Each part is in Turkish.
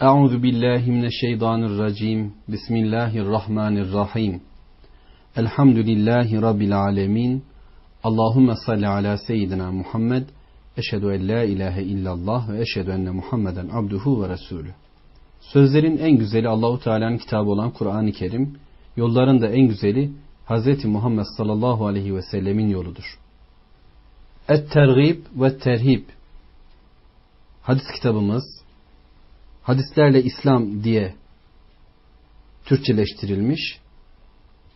Euzu billahi mineşşeytanirracim. Bismillahirrahmanirrahim. Elhamdülillahi rabbil alamin. Allahumme salli ala seyyidina Muhammed. Eşhedü en la ilahe illallah ve eşhedü enne Muhammeden abduhu ve resulü. Sözlerin en güzeli Allahu Teala'nın kitabı olan Kur'an-ı Kerim, yolların da en güzeli Hz. Muhammed sallallahu aleyhi ve sellemin yoludur. Et-Tergib ve Terhib Hadis kitabımız Hadislerle İslam diye Türkçeleştirilmiş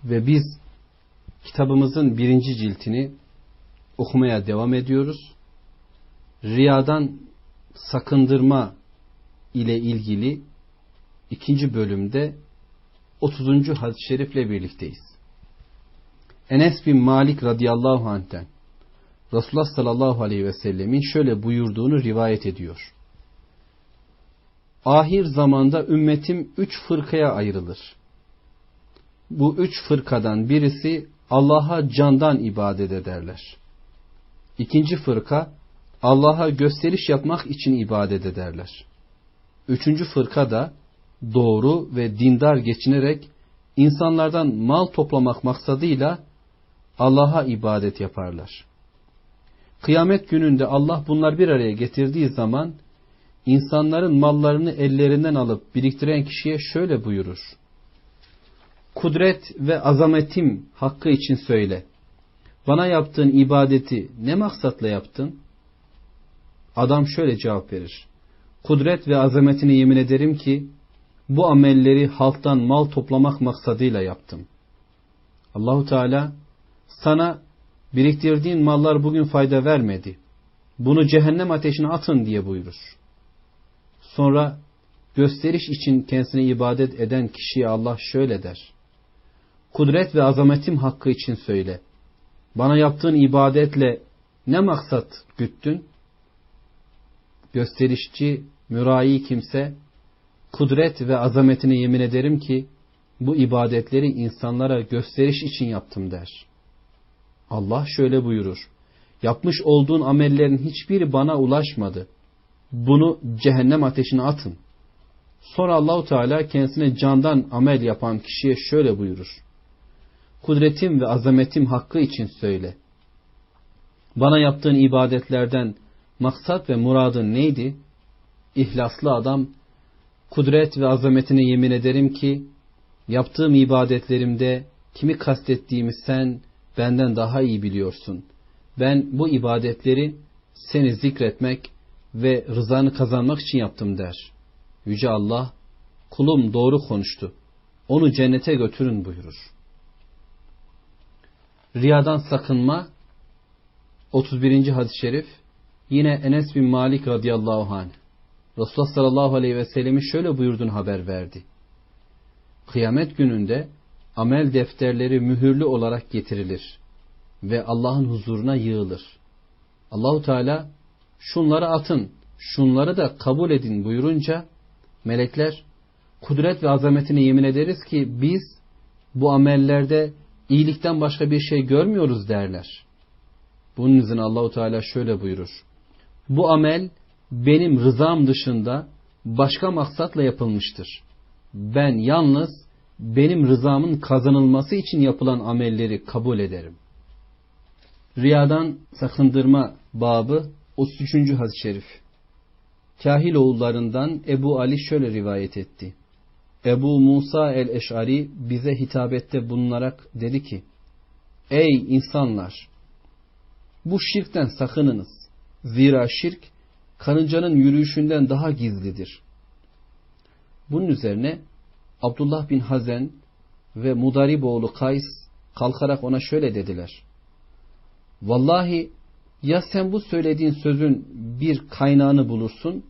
ve biz kitabımızın birinci ciltini okumaya devam ediyoruz. Riyadan sakındırma ile ilgili ikinci bölümde 30. hadis-i şerifle birlikteyiz. Enes bin Malik radıyallahu anh'ten Resulullah sallallahu aleyhi ve sellemin şöyle buyurduğunu rivayet ediyor. Ahir zamanda ümmetim üç fırkaya ayrılır. Bu üç fırkadan birisi Allah'a candan ibadet ederler. İkinci fırka Allah'a gösteriş yapmak için ibadet ederler. Üçüncü fırka da doğru ve dindar geçinerek insanlardan mal toplamak maksadıyla Allah'a ibadet yaparlar. Kıyamet gününde Allah bunlar bir araya getirdiği zaman insanların mallarını ellerinden alıp biriktiren kişiye şöyle buyurur. Kudret ve azametim hakkı için söyle. Bana yaptığın ibadeti ne maksatla yaptın? Adam şöyle cevap verir. Kudret ve azametine yemin ederim ki bu amelleri halktan mal toplamak maksadıyla yaptım. Allahu Teala sana biriktirdiğin mallar bugün fayda vermedi. Bunu cehennem ateşine atın diye buyurur. Sonra gösteriş için kendisine ibadet eden kişiye Allah şöyle der. Kudret ve azametim hakkı için söyle. Bana yaptığın ibadetle ne maksat güttün? Gösterişçi, mürai kimse, kudret ve azametine yemin ederim ki, bu ibadetleri insanlara gösteriş için yaptım der. Allah şöyle buyurur. Yapmış olduğun amellerin hiçbiri bana ulaşmadı. Bunu cehennem ateşine atın. Sonra Allahu Teala kendisine candan amel yapan kişiye şöyle buyurur. Kudretim ve azametim hakkı için söyle. Bana yaptığın ibadetlerden maksat ve muradın neydi? İhlaslı adam, kudret ve azametine yemin ederim ki, yaptığım ibadetlerimde kimi kastettiğimi sen benden daha iyi biliyorsun. Ben bu ibadetleri seni zikretmek ve rızanı kazanmak için yaptım der. Yüce Allah, kulum doğru konuştu. Onu cennete götürün buyurur. Riyadan sakınma 31. hadis-i şerif yine Enes bin Malik radıyallahu anh Resulullah sallallahu aleyhi ve sellemin şöyle buyurduğunu haber verdi. Kıyamet gününde amel defterleri mühürlü olarak getirilir ve Allah'ın huzuruna yığılır. Allahu Teala şunları atın, şunları da kabul edin buyurunca melekler kudret ve azametine yemin ederiz ki biz bu amellerde iyilikten başka bir şey görmüyoruz derler. Bunun için Allahu Teala şöyle buyurur. Bu amel benim rızam dışında başka maksatla yapılmıştır. Ben yalnız benim rızamın kazanılması için yapılan amelleri kabul ederim. Riyadan sakındırma babı 33. hadis-i şerif. Kahil oğullarından Ebu Ali şöyle rivayet etti. Ebu Musa el-Eş'ari bize hitabette bulunarak dedi ki, Ey insanlar! Bu şirkten sakınınız. Zira şirk, karıncanın yürüyüşünden daha gizlidir. Bunun üzerine Abdullah bin Hazen ve Mudariboğlu Kays kalkarak ona şöyle dediler. Vallahi ya sen bu söylediğin sözün bir kaynağını bulursun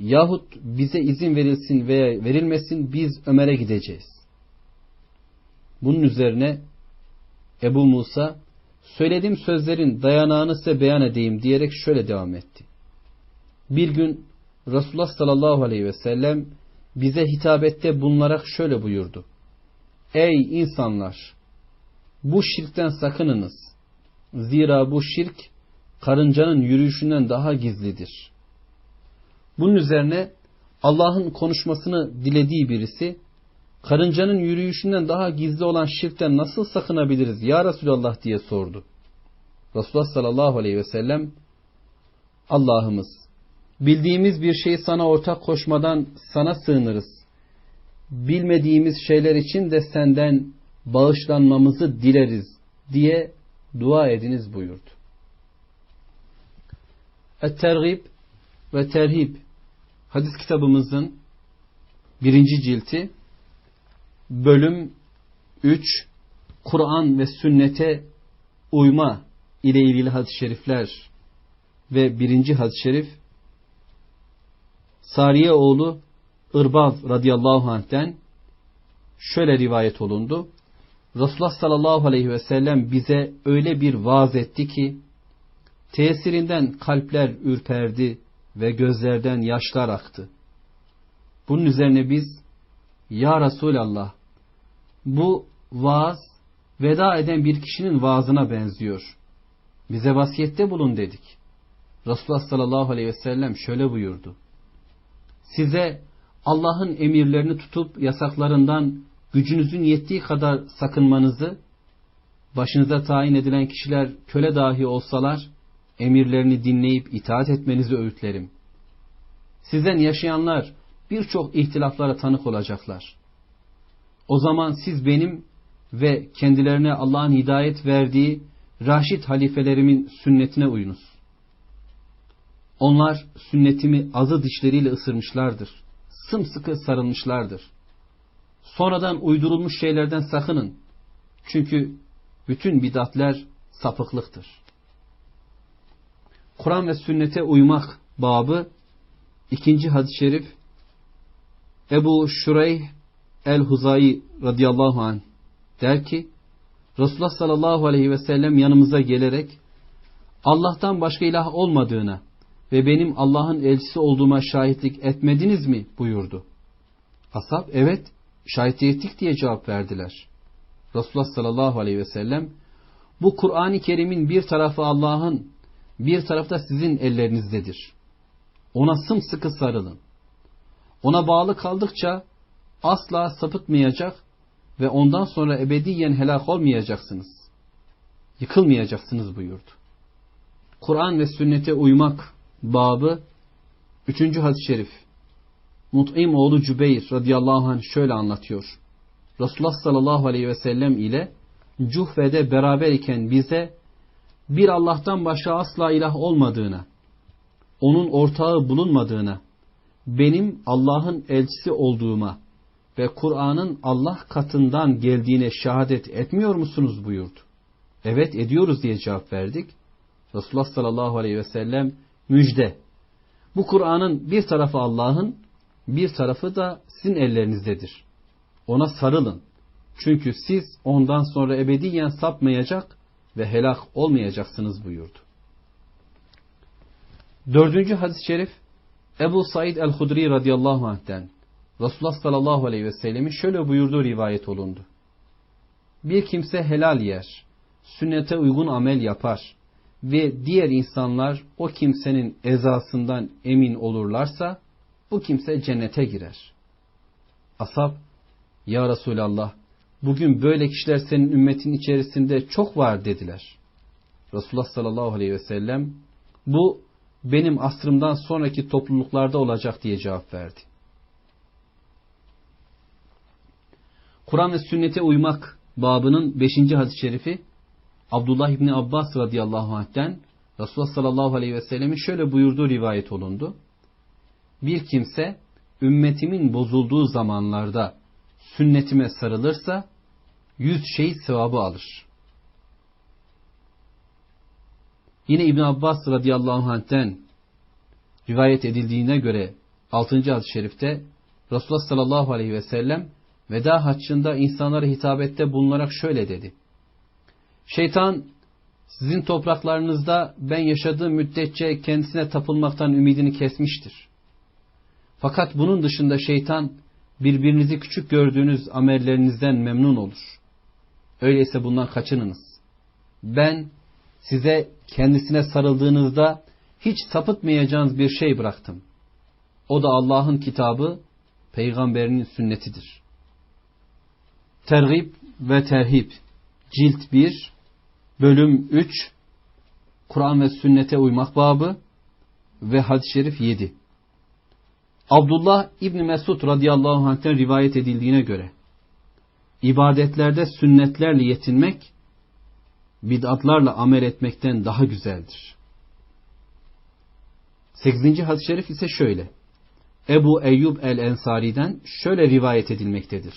yahut bize izin verilsin veya verilmesin biz Ömer'e gideceğiz. Bunun üzerine Ebu Musa söylediğim sözlerin dayanağını size beyan edeyim diyerek şöyle devam etti. Bir gün Resulullah sallallahu aleyhi ve sellem bize hitabette bulunarak şöyle buyurdu. Ey insanlar! Bu şirkten sakınınız. Zira bu şirk karıncanın yürüyüşünden daha gizlidir. Bunun üzerine Allah'ın konuşmasını dilediği birisi karıncanın yürüyüşünden daha gizli olan şirkten nasıl sakınabiliriz ya Resulallah diye sordu. Resulullah sallallahu aleyhi ve sellem Allah'ımız bildiğimiz bir şeyi sana ortak koşmadan sana sığınırız. Bilmediğimiz şeyler için de senden bağışlanmamızı dileriz diye dua ediniz buyurdu. Et-Tergib ve Terhib hadis kitabımızın birinci cilti bölüm 3 Kur'an ve sünnete uyma ile ilgili hadis-i şerifler ve birinci hadis-i şerif Sariye oğlu Irbaz radıyallahu anh'ten şöyle rivayet olundu. Resulullah sallallahu aleyhi ve sellem bize öyle bir vaaz etti ki tesirinden kalpler ürperdi ve gözlerden yaşlar aktı. Bunun üzerine biz Ya Resulallah bu vaaz veda eden bir kişinin vaazına benziyor. Bize vasiyette bulun dedik. Resulullah sallallahu aleyhi ve sellem şöyle buyurdu. Size Allah'ın emirlerini tutup yasaklarından gücünüzün yettiği kadar sakınmanızı, başınıza tayin edilen kişiler köle dahi olsalar, emirlerini dinleyip itaat etmenizi öğütlerim. Sizden yaşayanlar birçok ihtilaflara tanık olacaklar. O zaman siz benim ve kendilerine Allah'ın hidayet verdiği Raşid halifelerimin sünnetine uyunuz. Onlar sünnetimi azı dişleriyle ısırmışlardır. Sımsıkı sarılmışlardır. Sonradan uydurulmuş şeylerden sakının. Çünkü bütün bidatler sapıklıktır. Kur'an ve sünnete uymak babı ikinci hadis-i şerif Ebu Şureyh el-Huzayi radıyallahu anh der ki Resulullah sallallahu aleyhi ve sellem yanımıza gelerek Allah'tan başka ilah olmadığına ve benim Allah'ın elçisi olduğuma şahitlik etmediniz mi buyurdu. Ashab evet şahit ettik diye cevap verdiler. Resulullah sallallahu aleyhi ve sellem bu Kur'an-ı Kerim'in bir tarafı Allah'ın bir tarafta sizin ellerinizdedir. Ona sımsıkı sarılın. Ona bağlı kaldıkça asla sapıtmayacak ve ondan sonra ebediyen helak olmayacaksınız. Yıkılmayacaksınız buyurdu. Kur'an ve sünnete uymak babı 3. hadis-i şerif. Mut'im oğlu Cübeyr radıyallahu anh şöyle anlatıyor. Resulullah sallallahu aleyhi ve sellem ile Cuhve'de beraber iken bize bir Allah'tan başka asla ilah olmadığına, onun ortağı bulunmadığına, benim Allah'ın elçisi olduğuma ve Kur'an'ın Allah katından geldiğine şehadet etmiyor musunuz buyurdu. Evet ediyoruz diye cevap verdik. Resulullah sallallahu aleyhi ve sellem müjde. Bu Kur'an'ın bir tarafı Allah'ın, bir tarafı da sizin ellerinizdedir. Ona sarılın. Çünkü siz ondan sonra ebediyen sapmayacak ve helak olmayacaksınız buyurdu. Dördüncü hadis-i şerif Ebu Said el-Hudri radıyallahu anh'ten Resulullah sallallahu aleyhi ve sellemin şöyle buyurduğu rivayet olundu. Bir kimse helal yer, sünnete uygun amel yapar ve diğer insanlar o kimsenin ezasından emin olurlarsa bu kimse cennete girer. Asap, Ya Resulallah bugün böyle kişiler senin ümmetin içerisinde çok var dediler. Resulullah sallallahu aleyhi ve sellem bu benim asrımdan sonraki topluluklarda olacak diye cevap verdi. Kur'an ve sünnete uymak babının 5. hadis-i şerifi Abdullah İbni Abbas radıyallahu anh'ten Resulullah sallallahu aleyhi ve sellemin şöyle buyurduğu rivayet olundu. Bir kimse ümmetimin bozulduğu zamanlarda sünnetime sarılırsa yüz şehit sevabı alır. Yine İbn Abbas radıyallahu anh'ten rivayet edildiğine göre 6. hadis-i şerifte Resulullah sallallahu aleyhi ve sellem veda haccında insanlara hitabette bulunarak şöyle dedi. Şeytan sizin topraklarınızda ben yaşadığım müddetçe kendisine tapılmaktan ümidini kesmiştir. Fakat bunun dışında şeytan birbirinizi küçük gördüğünüz amellerinizden memnun olur. Öyleyse bundan kaçınınız. Ben size kendisine sarıldığınızda hiç sapıtmayacağınız bir şey bıraktım. O da Allah'ın kitabı, peygamberinin sünnetidir. Tergib ve Terhib Cilt 1 Bölüm 3 Kur'an ve sünnete uymak babı ve hadis-i şerif 7 Abdullah İbni Mesud radıyallahu anh'ten rivayet edildiğine göre ibadetlerde sünnetlerle yetinmek bid'atlarla amel etmekten daha güzeldir. 8. hadis-i şerif ise şöyle. Ebu Eyyub el-Ensari'den şöyle rivayet edilmektedir.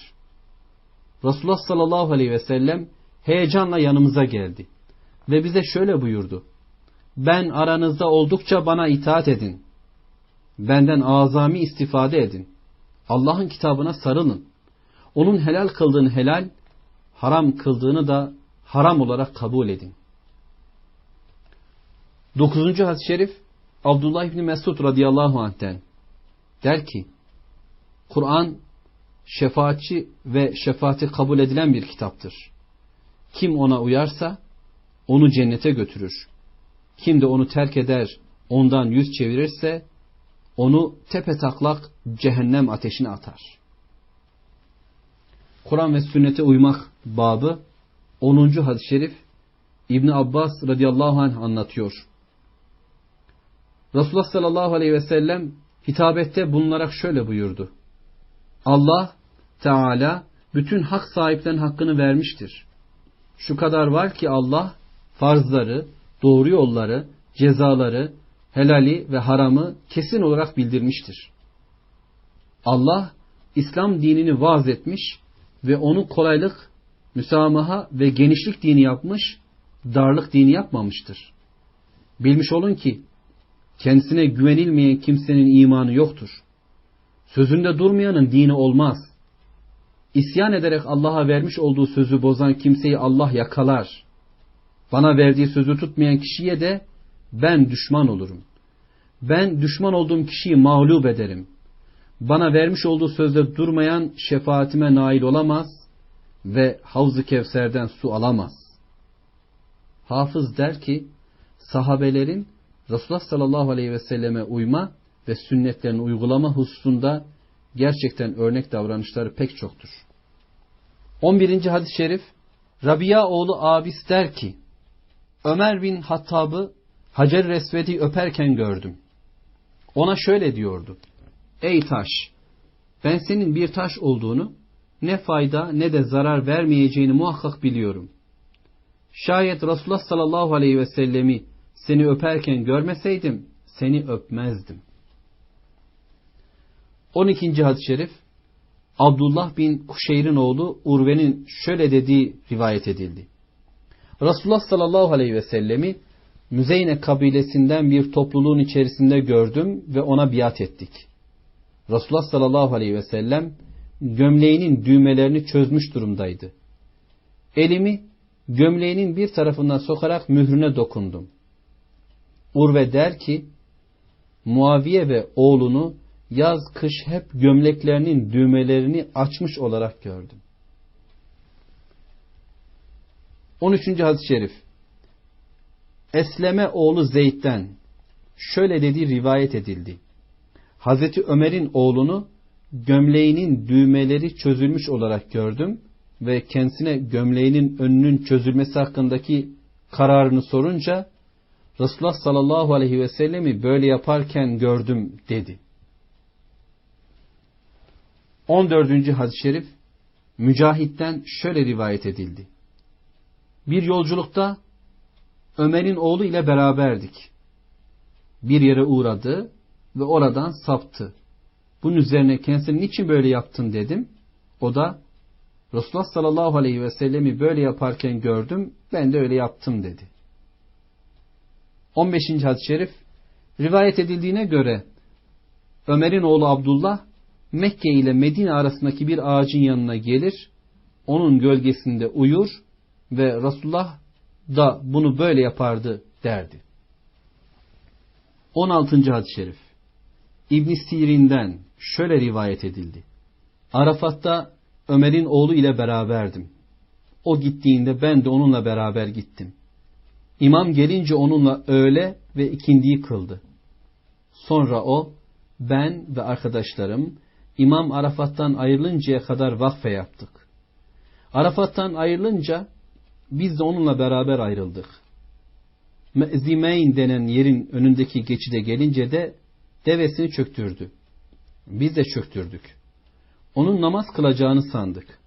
Resulullah sallallahu aleyhi ve sellem heyecanla yanımıza geldi ve bize şöyle buyurdu. Ben aranızda oldukça bana itaat edin. Benden azami istifade edin. Allah'ın kitabına sarılın. Onun helal kıldığını helal, haram kıldığını da haram olarak kabul edin. 9. hadis-i şerif Abdullah İbni Mesud radıyallahu anh'ten der ki Kur'an şefaatçi ve şefaati kabul edilen bir kitaptır. Kim ona uyarsa onu cennete götürür. Kim de onu terk eder, ondan yüz çevirirse onu tepe taklak cehennem ateşine atar. Kur'an ve sünnete uymak babı 10. hadis-i şerif İbn Abbas radıyallahu anh anlatıyor. Resulullah sallallahu aleyhi ve sellem hitabette bulunarak şöyle buyurdu. Allah Teala bütün hak sahiplerinin hakkını vermiştir. Şu kadar var ki Allah farzları, doğru yolları, cezaları, helali ve haramı kesin olarak bildirmiştir. Allah İslam dinini vaaz etmiş ve onu kolaylık, müsamaha ve genişlik dini yapmış, darlık dini yapmamıştır. Bilmiş olun ki kendisine güvenilmeyen kimsenin imanı yoktur. Sözünde durmayanın dini olmaz. İsyan ederek Allah'a vermiş olduğu sözü bozan kimseyi Allah yakalar. Bana verdiği sözü tutmayan kişiye de ben düşman olurum. Ben düşman olduğum kişiyi mağlup ederim. Bana vermiş olduğu sözde durmayan şefaatime nail olamaz ve Havz-ı Kevser'den su alamaz. Hafız der ki, sahabelerin Resulullah sallallahu aleyhi ve selleme uyma ve sünnetlerini uygulama hususunda gerçekten örnek davranışları pek çoktur. 11. hadis-i şerif Rabia oğlu Abis der ki Ömer bin Hattab'ı Hacer Resved'i öperken gördüm. Ona şöyle diyordu. Ey taş! Ben senin bir taş olduğunu, ne fayda ne de zarar vermeyeceğini muhakkak biliyorum. Şayet Resulullah sallallahu aleyhi ve sellemi seni öperken görmeseydim, seni öpmezdim. 12. hadis-i şerif Abdullah bin Kuşeyr'in oğlu Urve'nin şöyle dediği rivayet edildi. Resulullah sallallahu aleyhi ve sellemi Müzeyne kabilesinden bir topluluğun içerisinde gördüm ve ona biat ettik. Resulullah sallallahu aleyhi ve sellem gömleğinin düğmelerini çözmüş durumdaydı. Elimi gömleğinin bir tarafından sokarak mührüne dokundum. Urve der ki, Muaviye ve oğlunu yaz kış hep gömleklerinin düğmelerini açmış olarak gördüm. 13. hadis-i şerif Esleme oğlu Zeyd'den şöyle dediği rivayet edildi. Hazreti Ömer'in oğlunu gömleğinin düğmeleri çözülmüş olarak gördüm ve kendisine gömleğinin önünün çözülmesi hakkındaki kararını sorunca Resulullah sallallahu aleyhi ve sellemi böyle yaparken gördüm dedi. 14. hadis-i şerif Mücahit'ten şöyle rivayet edildi. Bir yolculukta Ömer'in oğlu ile beraberdik. Bir yere uğradı ve oradan saptı. Bunun üzerine kendisine niçin böyle yaptın dedim. O da Resulullah sallallahu aleyhi ve sellemi böyle yaparken gördüm ben de öyle yaptım dedi. 15. hadis-i şerif rivayet edildiğine göre Ömer'in oğlu Abdullah Mekke ile Medine arasındaki bir ağacın yanına gelir, onun gölgesinde uyur ve Resulullah da bunu böyle yapardı derdi. 16. hadis-i şerif İbn Sirin'den şöyle rivayet edildi. Arafat'ta Ömer'in oğlu ile beraberdim. O gittiğinde ben de onunla beraber gittim. İmam gelince onunla öğle ve ikindiyi kıldı. Sonra o ben ve arkadaşlarım İmam Arafat'tan ayrılıncaya kadar vakfe yaptık. Arafat'tan ayrılınca biz de onunla beraber ayrıldık. Mezimeyn denen yerin önündeki geçide gelince de devesini çöktürdü. Biz de çöktürdük. Onun namaz kılacağını sandık.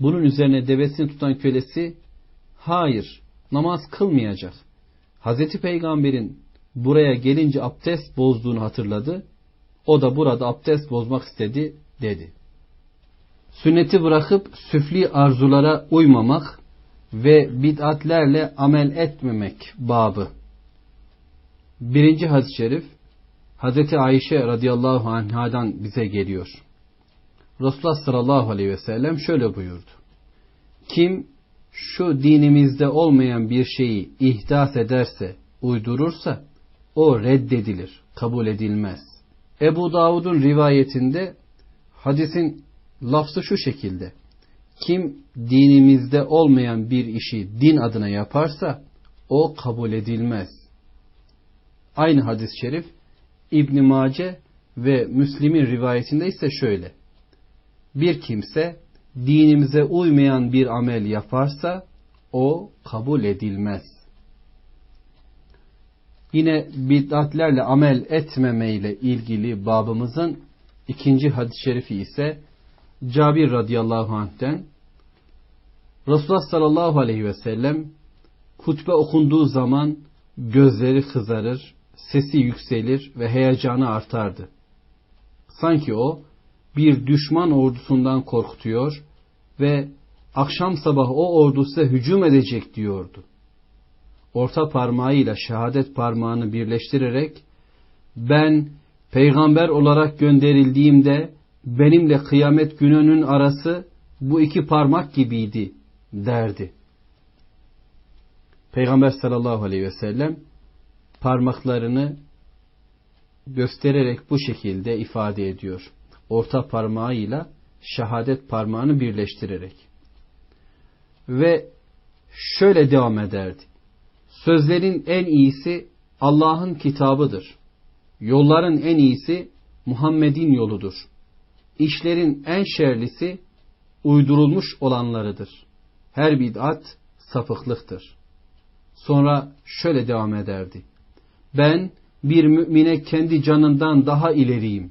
Bunun üzerine devesini tutan kölesi, hayır namaz kılmayacak. Hazreti Peygamber'in buraya gelince abdest bozduğunu hatırladı. O da burada abdest bozmak istedi dedi. Sünneti bırakıp süfli arzulara uymamak ve bid'atlerle amel etmemek babı. Birinci hadis-i şerif Hazreti Ayşe radıyallahu anhadan bize geliyor. Resulullah sallallahu aleyhi ve sellem şöyle buyurdu. Kim şu dinimizde olmayan bir şeyi ihdas ederse, uydurursa o reddedilir, kabul edilmez. Ebu Davud'un rivayetinde hadisin lafzı şu şekilde. Kim dinimizde olmayan bir işi din adına yaparsa o kabul edilmez. Aynı hadis-i şerif İbn Mace ve Müslim'in rivayetinde ise şöyle. Bir kimse dinimize uymayan bir amel yaparsa o kabul edilmez. Yine bid'atlerle amel etmemeyle ilgili babımızın ikinci hadis-i şerifi ise Cabir radıyallahu anh'ten Resulullah sallallahu aleyhi ve sellem hutbe okunduğu zaman gözleri kızarır, sesi yükselir ve heyecanı artardı. Sanki o bir düşman ordusundan korkutuyor ve akşam sabah o ordu size hücum edecek diyordu. Orta parmağıyla şehadet parmağını birleştirerek ben peygamber olarak gönderildiğimde benimle kıyamet gününün arası bu iki parmak gibiydi derdi. Peygamber sallallahu aleyhi ve sellem parmaklarını göstererek bu şekilde ifade ediyor. Orta parmağıyla şehadet parmağını birleştirerek. Ve şöyle devam ederdi. Sözlerin en iyisi Allah'ın kitabıdır. Yolların en iyisi Muhammed'in yoludur. İşlerin en şerlisi uydurulmuş olanlarıdır. Her bid'at sapıklıktır. Sonra şöyle devam ederdi. Ben bir mümine kendi canından daha ileriyim.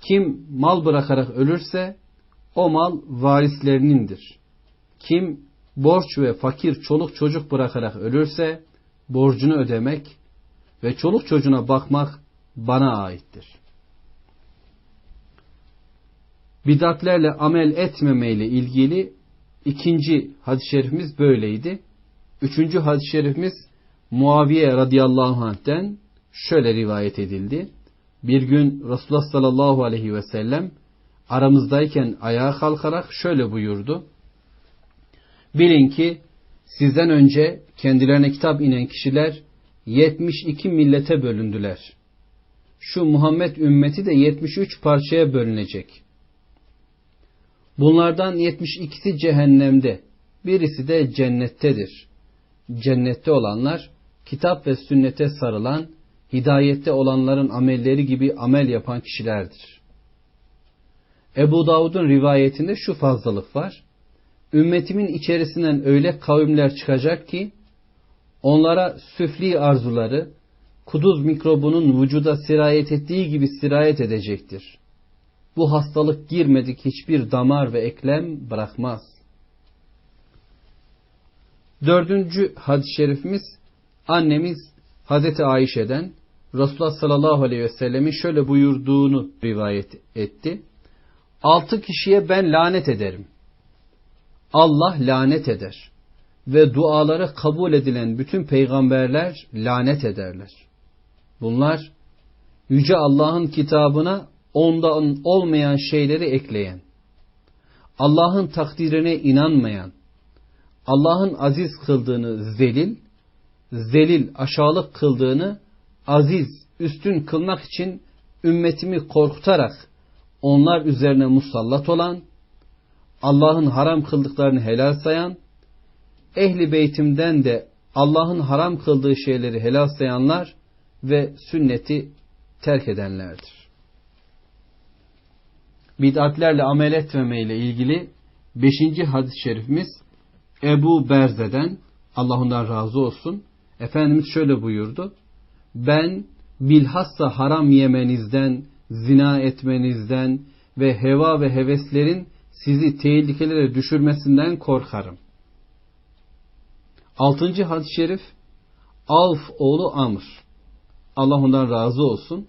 Kim mal bırakarak ölürse o mal varislerinindir. Kim borç ve fakir çoluk çocuk bırakarak ölürse borcunu ödemek ve çoluk çocuğuna bakmak bana aittir. Bidatlerle amel etmemeyle ilgili ikinci hadis-i şerifimiz böyleydi. Üçüncü hadis-i şerifimiz Muaviye radıyallahu anh'ten şöyle rivayet edildi. Bir gün Resulullah sallallahu aleyhi ve sellem aramızdayken ayağa kalkarak şöyle buyurdu. Bilin ki sizden önce kendilerine kitap inen kişiler 72 millete bölündüler. Şu Muhammed ümmeti de 73 parçaya bölünecek. Bunlardan 72'si cehennemde, birisi de cennettedir. Cennette olanlar kitap ve sünnete sarılan, hidayette olanların amelleri gibi amel yapan kişilerdir. Ebu Davud'un rivayetinde şu fazlalık var. Ümmetimin içerisinden öyle kavimler çıkacak ki, onlara süfli arzuları, kuduz mikrobunun vücuda sirayet ettiği gibi sirayet edecektir. Bu hastalık girmedik hiçbir damar ve eklem bırakmaz. Dördüncü hadis-i şerifimiz annemiz Hazreti Ayşe'den Resulullah sallallahu aleyhi ve sellemin şöyle buyurduğunu rivayet etti. Altı kişiye ben lanet ederim. Allah lanet eder. Ve duaları kabul edilen bütün peygamberler lanet ederler. Bunlar Yüce Allah'ın kitabına ondan olmayan şeyleri ekleyen, Allah'ın takdirine inanmayan, Allah'ın aziz kıldığını zelil, zelil aşağılık kıldığını aziz, üstün kılmak için ümmetimi korkutarak onlar üzerine musallat olan, Allah'ın haram kıldıklarını helal sayan, ehli beytimden de Allah'ın haram kıldığı şeyleri helal sayanlar ve sünneti terk edenlerdir. bid'atlerle amel etmeme ile ilgili beşinci hadis-i şerifimiz Ebu Berze'den Allah ondan razı olsun. Efendimiz şöyle buyurdu. Ben bilhassa haram yemenizden, zina etmenizden ve heva ve heveslerin sizi tehlikelere düşürmesinden korkarım. Altıncı hadis-i şerif Avf oğlu Amr. Allah ondan razı olsun.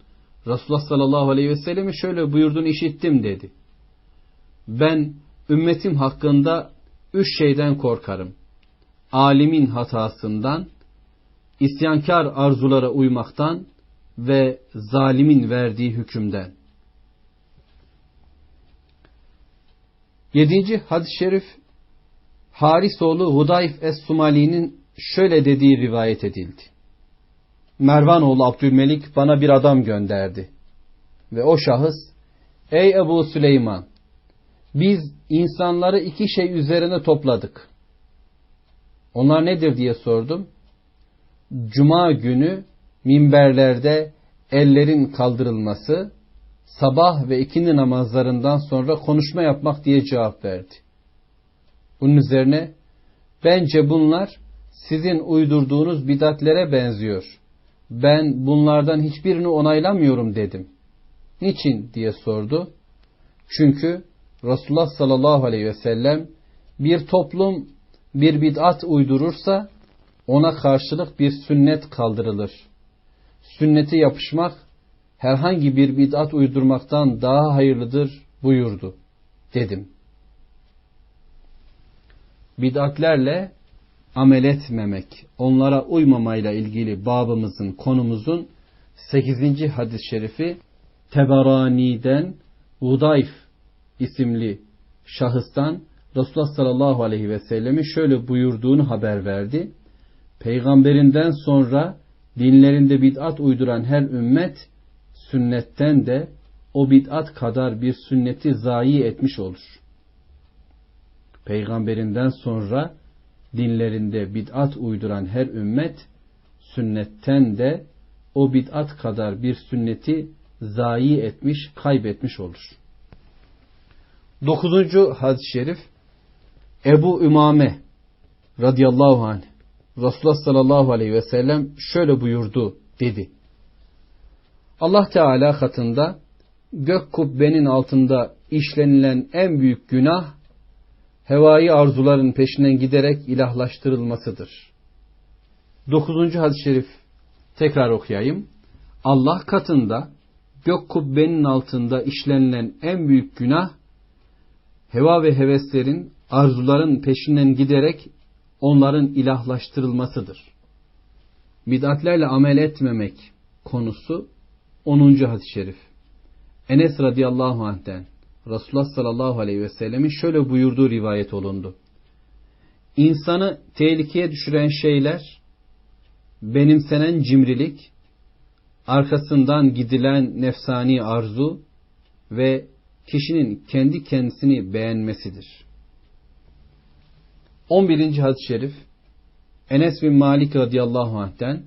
Resulullah sallallahu aleyhi ve sellemi şöyle buyurduğunu işittim dedi. Ben ümmetim hakkında üç şeyden korkarım. Alimin hatasından, isyankar arzulara uymaktan ve zalimin verdiği hükümden. Yedinci hadis-i şerif Harisoğlu Hudayf Es-Sumali'nin şöyle dediği rivayet edildi. Mervan oğlu Abdülmelik bana bir adam gönderdi. Ve o şahıs, ey Ebu Süleyman, biz insanları iki şey üzerine topladık. Onlar nedir diye sordum. Cuma günü minberlerde ellerin kaldırılması, sabah ve ikindi namazlarından sonra konuşma yapmak diye cevap verdi. Bunun üzerine bence bunlar sizin uydurduğunuz bidatlere benziyor. Ben bunlardan hiçbirini onaylamıyorum dedim. Niçin diye sordu. Çünkü Resulullah sallallahu aleyhi ve sellem bir toplum bir bid'at uydurursa ona karşılık bir sünnet kaldırılır. Sünneti yapışmak herhangi bir bid'at uydurmaktan daha hayırlıdır buyurdu dedim. Bid'atlerle amel etmemek, onlara uymamayla ilgili babımızın, konumuzun 8. hadis-i şerifi Tebarani'den Udayf isimli şahıstan Resulullah sallallahu aleyhi ve sellemin şöyle buyurduğunu haber verdi. Peygamberinden sonra dinlerinde bid'at uyduran her ümmet sünnetten de o bid'at kadar bir sünneti zayi etmiş olur. Peygamberinden sonra dinlerinde bid'at uyduran her ümmet sünnetten de o bid'at kadar bir sünneti zayi etmiş, kaybetmiş olur. Dokuzuncu hadis-i şerif Ebu Ümame radıyallahu anh Resulullah sallallahu aleyhi ve sellem şöyle buyurdu dedi. Allah Teala katında gök kubbenin altında işlenilen en büyük günah hevai arzuların peşinden giderek ilahlaştırılmasıdır. Dokuzuncu hadis-i şerif tekrar okuyayım. Allah katında gök kubbenin altında işlenilen en büyük günah heva ve heveslerin, arzuların peşinden giderek onların ilahlaştırılmasıdır. Bid'atlerle amel etmemek konusu 10. hadis-i şerif. Enes radıyallahu anh'ten Resulullah sallallahu aleyhi ve sellemin şöyle buyurduğu rivayet olundu. İnsanı tehlikeye düşüren şeyler benimsenen cimrilik, arkasından gidilen nefsani arzu ve kişinin kendi kendisini beğenmesidir. 11. hadis-i şerif Enes bin Malik radıyallahu anh'ten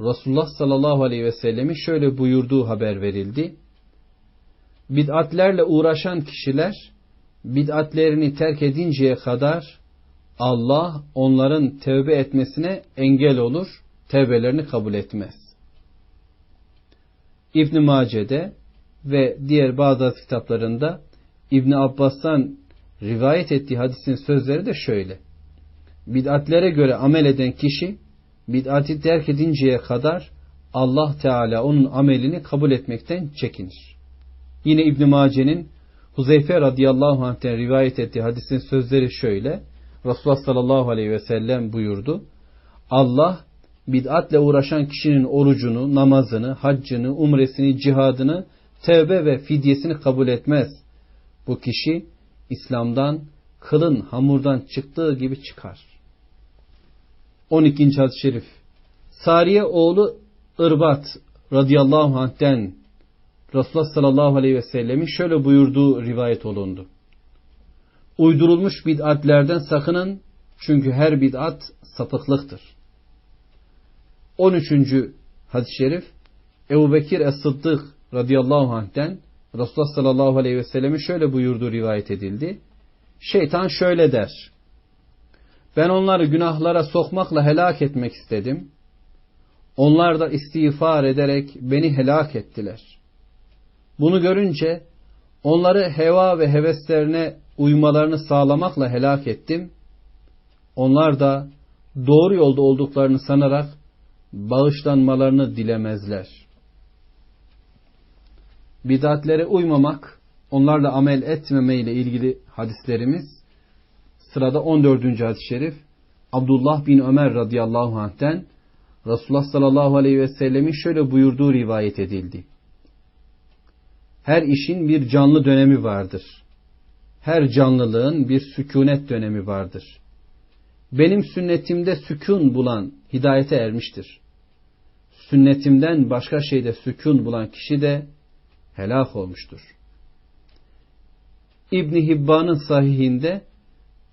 Resulullah sallallahu aleyhi ve sellemin şöyle buyurduğu haber verildi bid'atlerle uğraşan kişiler bid'atlerini terk edinceye kadar Allah onların tevbe etmesine engel olur, tevbelerini kabul etmez. İbn Mace'de ve diğer bazı kitaplarında İbn Abbas'tan rivayet ettiği hadisin sözleri de şöyle. Bid'atlere göre amel eden kişi bid'ati terk edinceye kadar Allah Teala onun amelini kabul etmekten çekinir. Yine İbn Mace'nin Huzeyfe radıyallahu anh'ten rivayet ettiği hadisin sözleri şöyle. Resulullah sallallahu aleyhi ve sellem buyurdu. Allah bid'atle uğraşan kişinin orucunu, namazını, haccını, umresini, cihadını, tevbe ve fidyesini kabul etmez. Bu kişi İslam'dan kılın hamurdan çıktığı gibi çıkar. 12. hadis-i şerif Sariye oğlu Irbat radıyallahu anh'ten Resulullah sallallahu aleyhi ve sellemin şöyle buyurduğu rivayet olundu. Uydurulmuş bid'atlerden sakının çünkü her bid'at sapıklıktır. 13. hadis-i şerif Ebu Bekir Es-Sıddık radıyallahu anh'ten Resulullah sallallahu aleyhi ve sellemin şöyle buyurduğu rivayet edildi. Şeytan şöyle der. Ben onları günahlara sokmakla helak etmek istedim. Onlar da istiğfar ederek beni helak ettiler. Bunu görünce onları heva ve heveslerine uymalarını sağlamakla helak ettim. Onlar da doğru yolda olduklarını sanarak bağışlanmalarını dilemezler. Bidatlere uymamak, onlarla amel etmeme ile ilgili hadislerimiz sırada 14. hadis-i şerif Abdullah bin Ömer radıyallahu anh'ten Resulullah sallallahu aleyhi ve sellemin şöyle buyurduğu rivayet edildi. Her işin bir canlı dönemi vardır. Her canlılığın bir sükunet dönemi vardır. Benim sünnetimde sükun bulan hidayete ermiştir. Sünnetimden başka şeyde sükun bulan kişi de helak olmuştur. İbni Hibban'ın sahihinde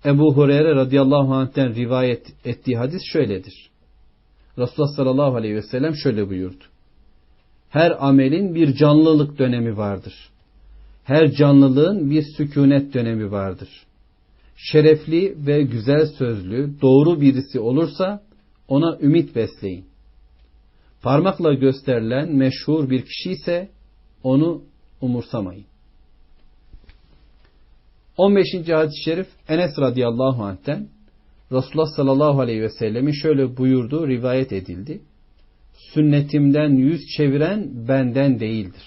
Ebu Hureyre radıyallahu anh'ten rivayet ettiği hadis şöyledir. Resulullah sallallahu aleyhi ve sellem şöyle buyurdu. Her amelin bir canlılık dönemi vardır. Her canlılığın bir sükunet dönemi vardır. Şerefli ve güzel sözlü, doğru birisi olursa ona ümit besleyin. Parmakla gösterilen meşhur bir kişi ise onu umursamayın. 15. hadis-i şerif Enes radıyallahu anh'ten Resulullah sallallahu aleyhi ve sellemin şöyle buyurduğu rivayet edildi. Sünnetimden yüz çeviren benden değildir.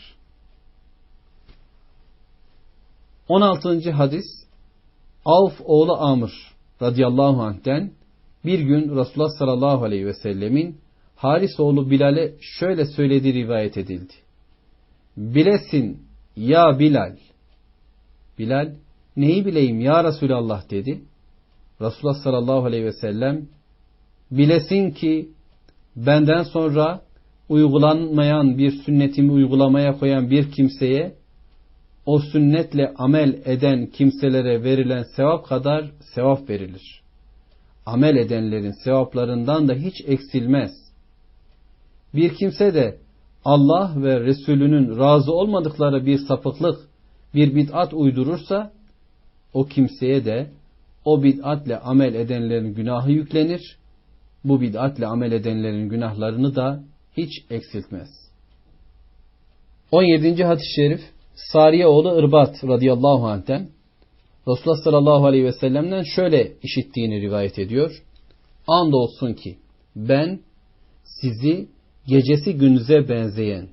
16. hadis Avf oğlu Amr radıyallahu anh'ten bir gün Resulullah sallallahu aleyhi ve sellemin Haris oğlu Bilal'e şöyle söylediği rivayet edildi. Bilesin ya Bilal. Bilal neyi bileyim ya Resulallah dedi. Resulullah sallallahu aleyhi ve sellem bilesin ki benden sonra uygulanmayan bir sünnetimi uygulamaya koyan bir kimseye o sünnetle amel eden kimselere verilen sevap kadar sevap verilir. Amel edenlerin sevaplarından da hiç eksilmez. Bir kimse de Allah ve Resulünün razı olmadıkları bir sapıklık, bir bid'at uydurursa o kimseye de o bid'atle amel edenlerin günahı yüklenir. Bu bid'atle amel edenlerin günahlarını da hiç eksiltmez. 17. hadis-i şerif Sariye oğlu Irbat radıyallahu anh'ten Resulullah sallallahu aleyhi ve sellem'den şöyle işittiğini rivayet ediyor. Andolsun ki ben sizi gecesi gündüze benzeyen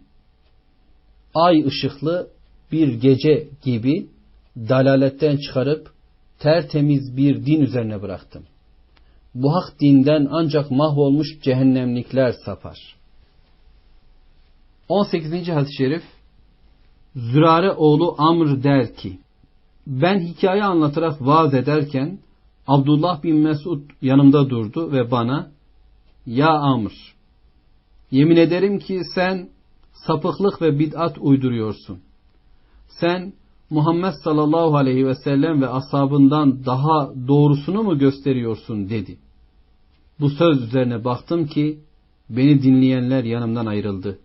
ay ışıklı bir gece gibi dalaletten çıkarıp tertemiz bir din üzerine bıraktım. Bu hak dinden ancak mahvolmuş cehennemlikler sapar. 18. hadis-i şerif Zürare oğlu Amr der ki ben hikaye anlatarak vaaz ederken Abdullah bin Mesud yanımda durdu ve bana ya Amr yemin ederim ki sen sapıklık ve bid'at uyduruyorsun. Sen Muhammed sallallahu aleyhi ve sellem ve ashabından daha doğrusunu mu gösteriyorsun dedi. Bu söz üzerine baktım ki beni dinleyenler yanımdan ayrıldı.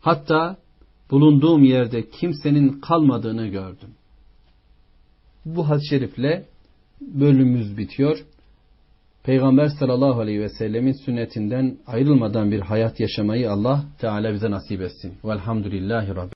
Hatta bulunduğum yerde kimsenin kalmadığını gördüm. Bu hadis-i şerifle bölümümüz bitiyor. Peygamber sallallahu aleyhi ve sellemin sünnetinden ayrılmadan bir hayat yaşamayı Allah Teala bize nasip etsin. Velhamdülillahi Rabbi.